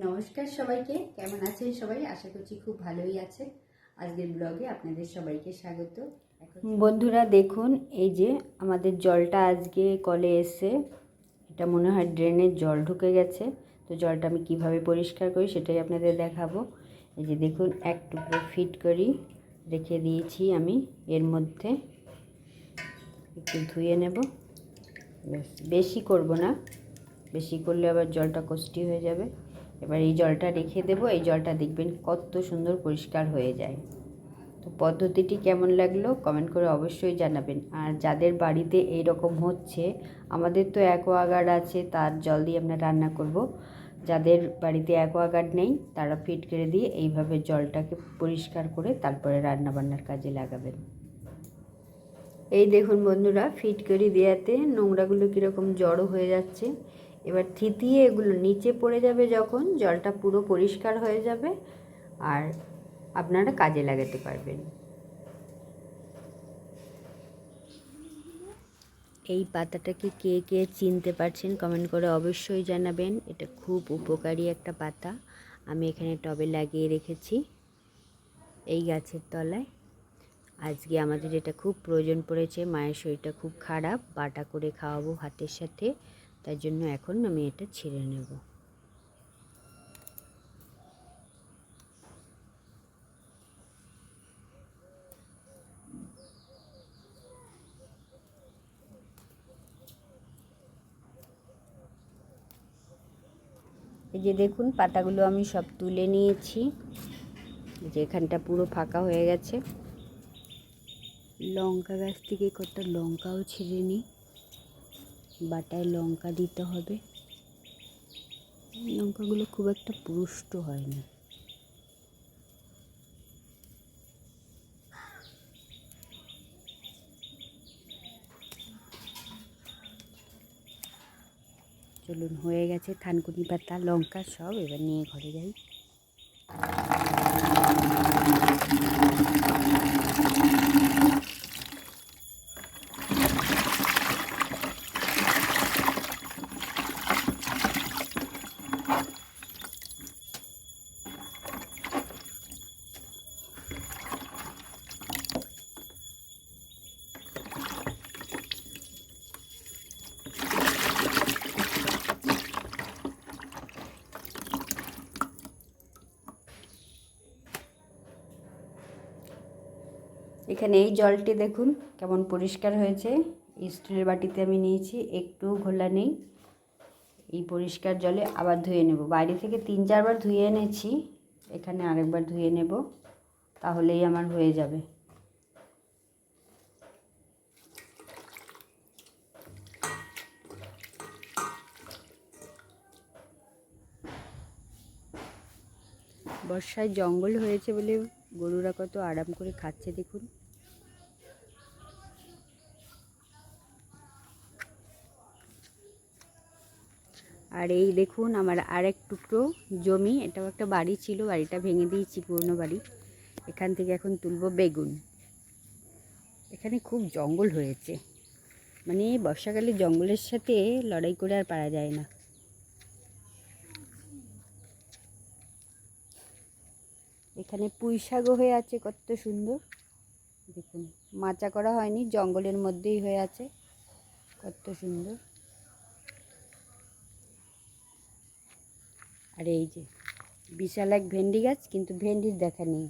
নমস্কার সবাইকে, কেমন আছেন সবাই? আশা করছি খুব ভালোই আছে আজকের ব্লগে আপনাদের সবাইকে স্বাগত। বন্ধুরা, দেখুন, এই যে আমাদের জলটা আজকে কলে এসে এটা মনে হয় ড্রেনের জল ঢুকে গেছে। তো জলটা আমি কীভাবে পরিষ্কার করি সেটাই আপনাদের দেখাবো। এই যে দেখুন, এক টুকরো ফিট করি রেখে দিয়েছি আমি এর মধ্যে। একটু ধুয়ে নেব। বেশি করব না। বেশি করলে আবার জলটা কষ্টি হয়ে যাবে। এবার এই জলটা রেখে দেবো। এই জলটা দেখবেন কত সুন্দর পরিষ্কার হয়ে যায়। তো পদ্ধতিটি কেমন লাগল কমেন্ট করে অবশ্যই জানাবেন। আর যাদের বাড়িতে এই রকম হচ্ছে, আমাদের তো অ্যাকোয়াগার্ড আছে, তার জল দিয়ে আমরা রান্না করব। যাদের বাড়িতে অ্যাকোয়াগার্ড নেই, তারা ফিট করে দিয়ে এইভাবে জলটাকে পরিষ্কার করে তারপরে রান্না বান্নার কাজে লাগাবেন। এই দেখুন বন্ধুরা ফিটকারি দেওয়াতে নোংরাগুলো কীরকম জড়ো হয়ে যাচ্ছে। এবার থিতিয়ে এগুলো নিচে পড়ে যাবে যখন, জলটা পুরো পরিষ্কার হয়ে যাবে আর আপনারা কাজে লাগাতে পারবেন। এই পাতাটাকে কে কে চিনতে পারছেন কমেন্ট করে অবশ্যই জানাবেন। এটা খুব উপকারী একটা পাতা। আমি এখানে টবে লাগিয়ে রেখেছি এই গাছের তলায়। আজকে আমাদের এটা খুব প্রয়োজন পড়েছে। মায়ের শরীরটা খুব খারাপ। বাটা করে খাওয়াবো ভাতের সাথে। তাই জন্য এখন আমি এটা ছিঁড়ে নেব। এই যে দেখুন, পাতাগুলো আমি সব তুলে নিয়েছি। যে এখানটা পুরো ফাঁকা হয়ে গেছে। লঙ্কা গাছ থেকে কটা লঙ্কাও ছিঁড়ে নিই বাটায় লঙ্কা দিতে হবে। লঙ্কাগুলো খুব একটা পুষ্ট হয় না চলুন, হয়ে গেছে থানকুনি পাতা, লঙ্কা সব এবার নিয়ে ঘরে যাই। এখানে এই জলটি দেখুন কেমন পরিষ্কার হয়েছে। স্টিলের বাটিতে আমি নিয়েছি, একটু ঘোলা নেই। এই পরিষ্কার জলে আবার ধুয়ে নেব। বাইরে থেকে তিন চারবার ধুয়ে এনেছি, এখানে আরেকবার ধুয়ে নেব, তাহলেই আমার হয়ে যাবে। বর্ষায় জঙ্গল হয়েছে বলে গরুরা কত আরাম করে খাচ্ছে, দেখুন। আর এই দেখুন আমার আর এক টুকরো জমি, এটাও একটা বাড়ি ছিল, বাড়িটা ভেঙে দিয়েছি, পুরনো বাড়ি। এখান থেকে এখন তুলবো বেগুন। এখানে খুব জঙ্গল হয়েছে। মানে বর্ষাকালে জঙ্গলের সাথে লড়াই করে আর পারা যায় না। এখানে পুঁই শাকও হয়ে আছে, কত সুন্দর। দেখুন, মাচা করা হয়নি, জঙ্গলের মধ্যেই হয়ে আছে। কত সুন্দর। আর এই যে বিশাল এক ভেন্ডি গাছ কিন্তু ভেন্ডির দেখা নেই।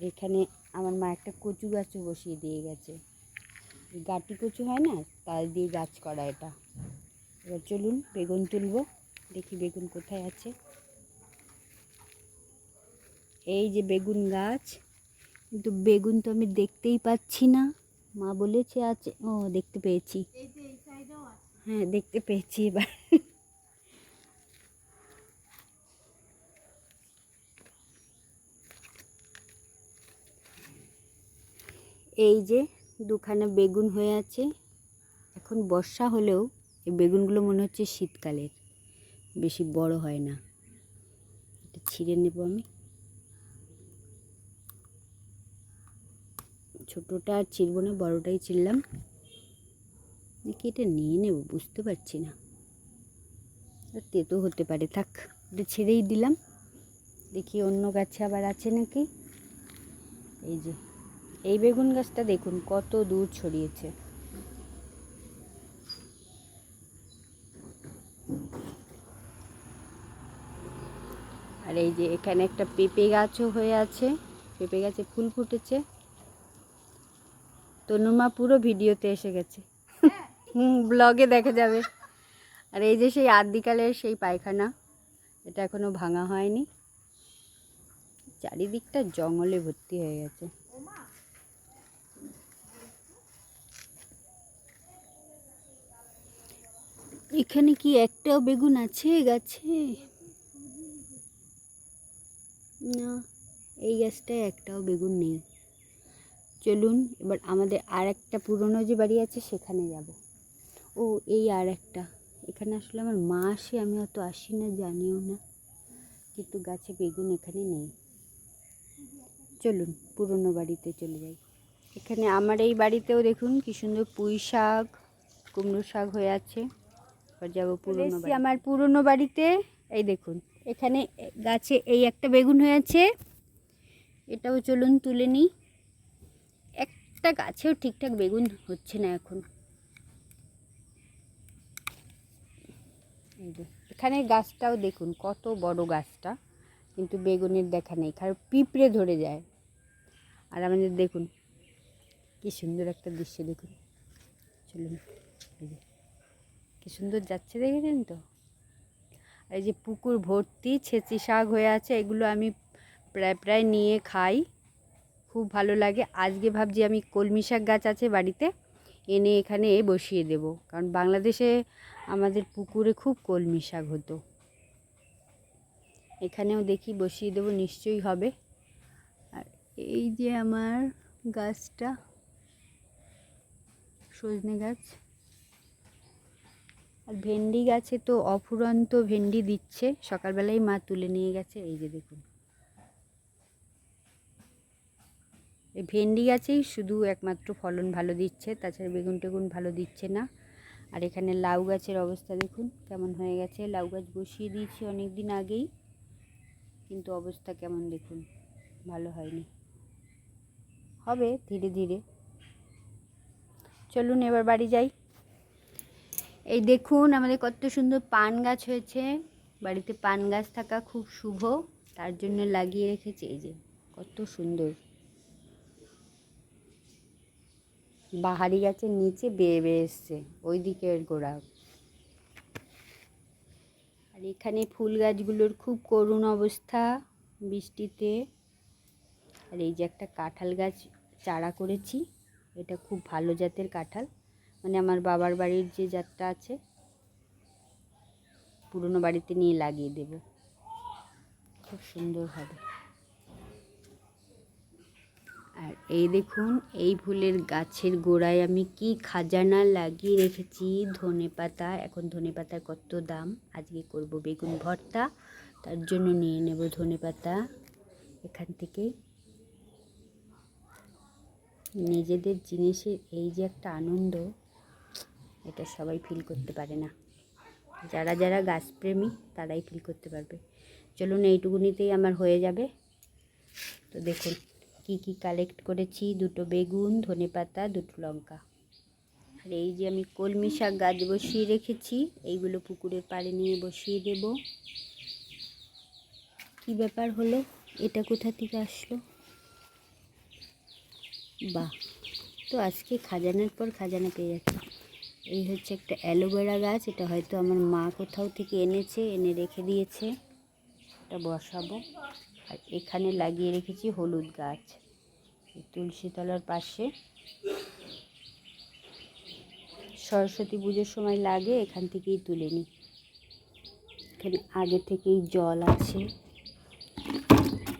এখানে আমার মা একটা কচু গাছও বসিয়ে দিয়ে গেছে। গাটি কচু হয় না তার দিয়ে গাছ করা এটা। এবার চলুন বেগুন তুলবো দেখি বেগুন কোথায় আছে। এই যে বেগুন গাছ কিন্তু বেগুন তো আমি দেখতেই পাচ্ছি না। মা বলেছে আছে ও দেখতে পেয়েছি। হ্যাঁ দেখতে পেয়েছি এবার। এই যে দুখানা বেগুন হয়ে আছে। এখন বর্ষা হলেও এই বেগুনগুলো মনে হচ্ছে শীতকালের, বেশি বড় হয় না। এটা ছিঁড়ে নেব আমি। ছোটোটা আর ছিঁড়বো না, বড়োটাই ছিঁড়লাম। নাকি এটা নিয়ে নেব, বুঝতে পারছি না। তেতো হতে পারে, থাক, এটা ছেড়েই দিলাম। দেখি অন্য গাছে আবার আছে নাকি? এই যে এই বেগুন গাছটা দেখুন, কত দূর ছড়িয়েছে। আর এই যে এখানে একটা পেঁপে গাছও হয়ে আছে, পেঁপে গাছে ফুল ফুটেছে। তনুমা পুরো ভিডিওতে এসে গেছে। হুম, ব্লগে দেখা যাবে। আর এই যে সেই আদিকালের সেই পায়খানা, এটা এখনও ভাঙা হয়নি। চারিদিকটা জঙ্গলে ভর্তি হয়ে গেছে। এখানে কি একটাও বেগুন আছে গাছে? না, এই গাছটায় একটাও বেগুন নেই। চলুন, এবার আমাদের আর একটা পুরনো যে বাড়ি আছে সেখানে যাব। ও, এই আর একটা। এখানে আসলে আমার মা আসে, আমি অত আসি না, জানিও না। কিন্তু গাছে বেগুন এখানে নেই। চলুন, পুরনো বাড়িতে চলে যাই। এখানে আমার এই বাড়িতেও দেখুন কি সুন্দর পুঁই শাক, কুমড়ো শাক হয়ে আছে। এবার যাব পুরনো আমার পুরনো বাড়িতে এই দেখুন এখানে গাছে এই একটা বেগুন হয়েছে। এটাও চলুন তুলে নিই। একটা গাছেও ঠিকঠাক বেগুন হচ্ছে না এখন। এখানে গাছটাও দেখুন কত বড় গাছটা কিন্তু বেগুনের দেখা নেই কারণ পিঁপড়ে ধরে যায়। আর আমাদের দেখুন কি সুন্দর একটা দৃশ্য দেখুন। চলুন এই যে। কি সুন্দর যাচ্ছে দেখেছেন তো? আর এই যে পুকুর ভর্তি, ছেঁচি শাক হয়ে আছে, এগুলো আমি প্রায় প্রায় নিয়ে খাই। খুব ভালো লাগে। আজকে ভাবছি আমি কলমি শাক গাছ আছে বাড়িতে, এনে এখানে বসিয়ে দেব। কারণ বাংলাদেশে আমাদের পুকুরে খুব কলমি শাক হতো। এখানেও দেখি বসিয়ে দেবো, নিশ্চয়ই হবে। আর এই যে আমার গাছটা, সজনে গাছ। আর ভেন্ডি গাছে তো অফুরন্ত ভেন্ডি দিচ্ছে। সকালবেলায় মা তুলে নিয়ে গেছে, এই যে দেখুন। এই ভেন্ডি গাছেই শুধু একমাত্র ফলন ভালো দিচ্ছে, তাছাড়া বেগুন টেগুন ভালো দিচ্ছে না। আর এখানে লাউ গাছের অবস্থা দেখুন, কেমন হয়ে গেছে। লাউ গাছ বসিয়ে দিয়েছি অনেক দিন আগেই, কিন্তু অবস্থা কেমন দেখুন, ভালো হয়নি। হবে ধীরে ধীরে। চলুন, এবার বাড়ি যাই। এই দেখুন আমাদের কত সুন্দর পান গাছ হয়েছে। বাড়িতে পান গাছ থাকা খুব শুভ, তার জন্য লাগিয়ে রেখেছি। এই যে, কত সুন্দর। বাহারি গাছের নিচে বেয়ে বেয়ে এসছে ওই দিকের গোড়া আর এখানে ফুল গাছগুলোর খুব করুণ অবস্থা বৃষ্টিতে। আর এই যে একটা কাঁঠাল গাছ চারা করেছি, এটা খুব ভালো জাতের কাঁঠাল। মানে আমার বাবার বাড়ির যে জাতটা আছে, পুরনো বাড়িতে নিয়ে লাগিয়ে দেব। খুব সুন্দর হবে। আর এই দেখুন, এই ফুলের গাছের গোড়ায় আমি কি খাজানা লাগিয়ে রেখেছি। ধনে পাতা, এখন ধনে পাতার কত দাম? আজকে করব বেগুন ভর্তা, তার জন্য নিয়ে নেব ধনে পাতা। এখান থেকে নিজেদের জিনিসের এই যে একটা আনন্দ এটা সবাই ফিল করতে পারে না। যারা যারা গাছপ্রেমী, তারাই ফিল করতে পারবে। চলুন এইটুকুনিতেই আমার হয়ে যাবে। তো দেখুন, কি কি কালেক্ট করেছি। দুটো বেগুন, ধনে পাতা, দুটো লঙ্কা। আর এই যে আমি কলমি শাক গাছ বসিয়ে রেখেছি, এইগুলো পুকুরের পাড়ে নিয়ে বসিয়ে দেব। কি ব্যাপার হলো? এটা কোথা থেকে আসলো? বাহ! তো আজকে খাজানার পর খাজানা পেয়ে যাচ্ছি। এই হচ্ছে একটা অ্যালোভেরা গাছ, এটা হয়তো আমার মা কোথাও থেকে এনেছে, এনে রেখে দিয়েছে। এটা বসাবো। আর এখানে লাগিয়ে রেখেছি হলুদ গাছ তুলসী তলার পাশে। সরস্বতী পুজোর সময় লাগে, এখান থেকেই তুলে নিই। এখানে আগে থেকেই জল আছে।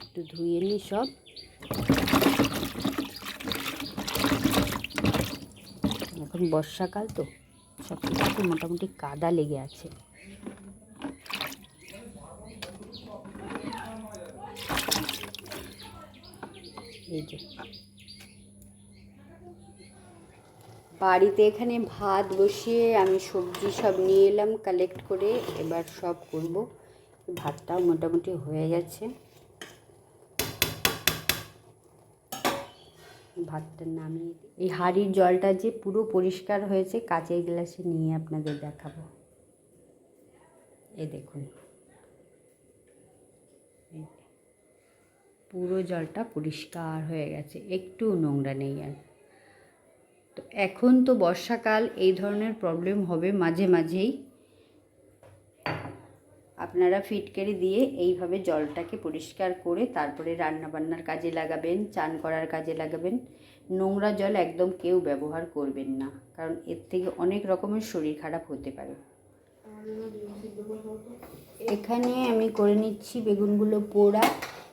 একটু ধুয়ে নিই সব। এখন বর্ষাকাল তো। সব মোটামুটি কাদা লেগে আছে। এই যে। বাড়িতে এখানে ভাত বসিয়ে আমি সবজি সব নিয়ে এলাম কালেক্ট করে এবার সব করব। ভাতটাও মোটামুটি হয়ে গেছে। ভাতটা নামিয়ে দিই। এই হাঁড়ির জলটা যে পুরো পরিষ্কার হয়েছে, কাঁচের গ্লাসে নিয়ে আপনাদের দেখাবো। এই দেখুন। পুরো জলটা পরিষ্কার হয়ে গেছে। একটু নোংরা নেই আর। তো এখন তো বর্ষাকাল, এই ধরনের প্রবলেম হবে মাঝে মাঝেই। আপনারা ফিটকারি দিয়ে এইভাবে জলটাকে পরিষ্কার করে তারপরে রান্নাবান্নার কাজে লাগাবেন, চান করার কাজে লাগাবেন। নোংরা জল একদম কেউ ব্যবহার করবেন না, কারণ এর থেকে অনেক রকমের শরীর খারাপ হতে পারে। এখানে আমি করে নিচ্ছি বেগুনগুলো পোড়া,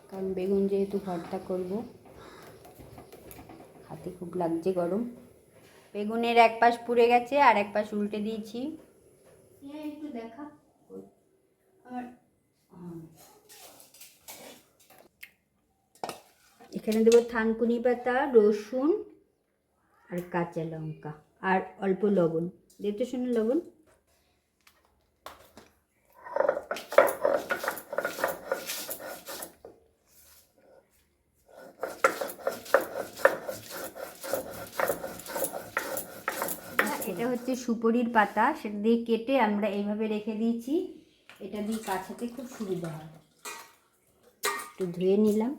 কারণ বেগুন যেহেতু ভর্তা করব। হাতে খুব লাগছে গরম। বেগুনের এক পাশ পুড়ে গেছে আর এক পাশ উল্টে দিয়েছি। একটু দেখা আর এখানে দেবো থানকুনি পাতা, রসুন আর কাঁচা লঙ্কা আর অল্প লবণ। দেখতে শুনে লবণ। এটা হচ্ছে সুপরির পাতা, সেটা দিয়ে কেটে আমরা এইভাবে রেখে দিয়েছি। এটা দিয়ে কাছাতে খুব সুবিধা হয়। একটু ধুয়ে নিলাম।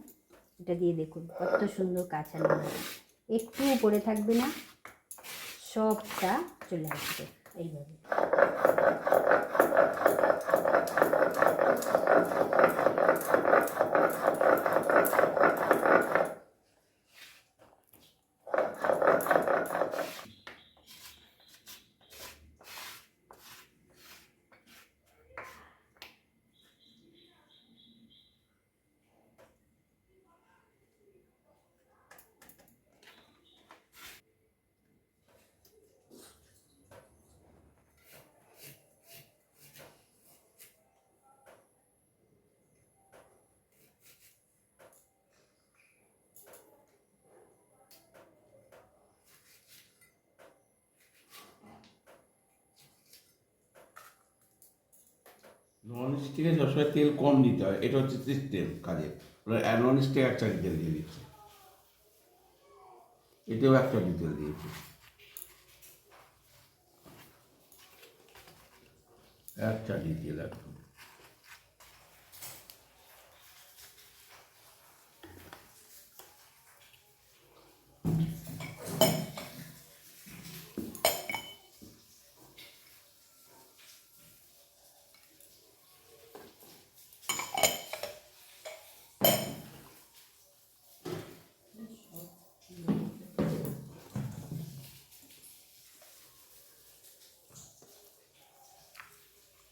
এটা দিয়ে দেখুন, কত সুন্দর কাঁচা নুন একটু উপরে থাকবে না, সবটা চলে আসবে, এইভাবে। নন স্টিকে সবসময় তেল কম দিতে হয়, এটা হচ্ছে সিস্টেম কাজে। নন স্টিক এক চাকি তেল দিয়ে দিচ্ছে। এটাও এক চাকি তেল দিয়েছে এক চাকি তেল একদম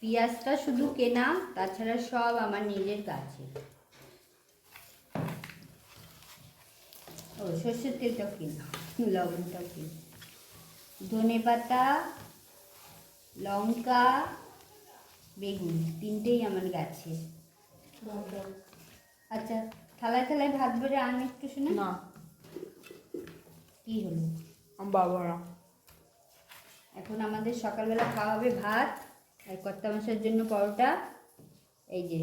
পেঁয়াজটা শুধু কেনা তাছাড়া সব আমার নিজের গাছে ও সর্ষের তেলটাও কিনা লবণটাও কিনা। ধনে পাতা লঙ্কা বেগুন তিনটেই আমার গাছে। আচ্ছা থালায় থালায় ভাত বেড়ে আমি একটু শুনে? না। কি হলো? বাবারা। এখন আমাদের সকালবেলা খাওয়া হবে ভাত। আর কর্তা মশার জন্য পরোটা এই যে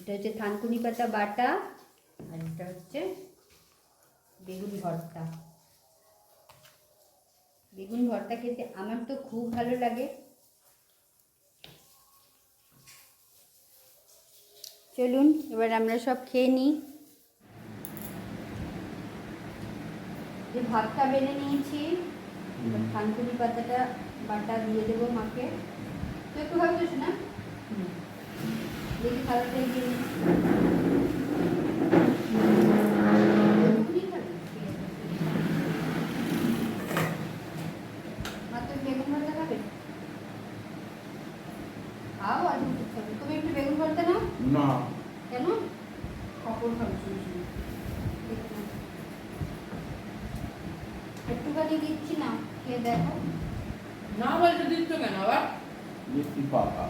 এটা হচ্ছে থানকুনি পাতা বাটা আর এটা হচ্ছে বেগুন ভর্তা। বেগুন ভর্তা খেতে আমার তো খুব ভালো লাগে। চলুন এবার আমরা সব খেয়ে নিই। যে ভাতটা বেড়ে নিয়েছি থানকুনি পাতাটা বাটা দিয়ে দেবো মাকে। তো একটু ভাবছিস না দেখি খাবারটা মা, তুমি একটু বেগুন ভর্তা নাও। না। কেন? কাপড় একটুখানি দিচ্ছি না খেয়ে দেখো। না বলতে দিচ্ছ কেন আবার মিষ্টি পাকা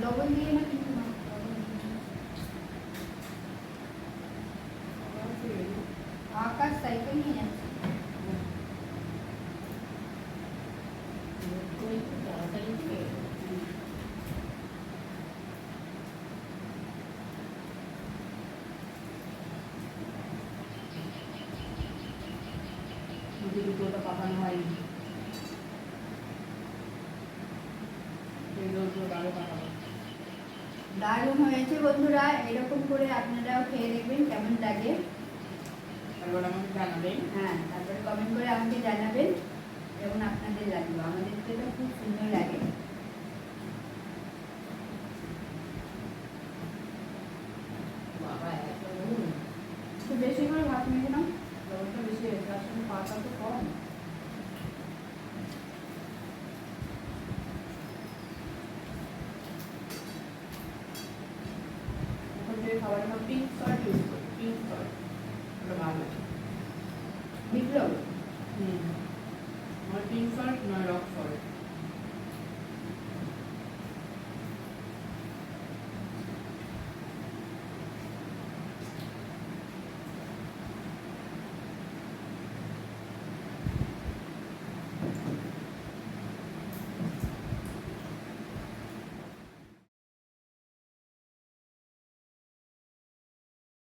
লবণ দিয়ে না কিন্তু দারুণ বন্ধুরা এরকম করে আপনারাও খেয়ে দেখবেন কেমন লাগে। এবার আমাকে জানাবেন। হ্যাঁ তারপরে কমেন্ট করে আমাকে জানাবেন যেমন আপনাদের লাগল। আমাদের তো এটা খুব সুন্দর লাগে। বাবা এত বেশি করে ভাত নাও। লবণটা বেশি হয়েছে আসলে পাতা তো কম। খাওয়ার জন্য পিঙ্ক সল্ট ইউজ করি পিঙ্ক সল্ট ওটা ভালো বিপ্লব হুম আমার পিঙ্ক সল্ট নয় রক সল্ট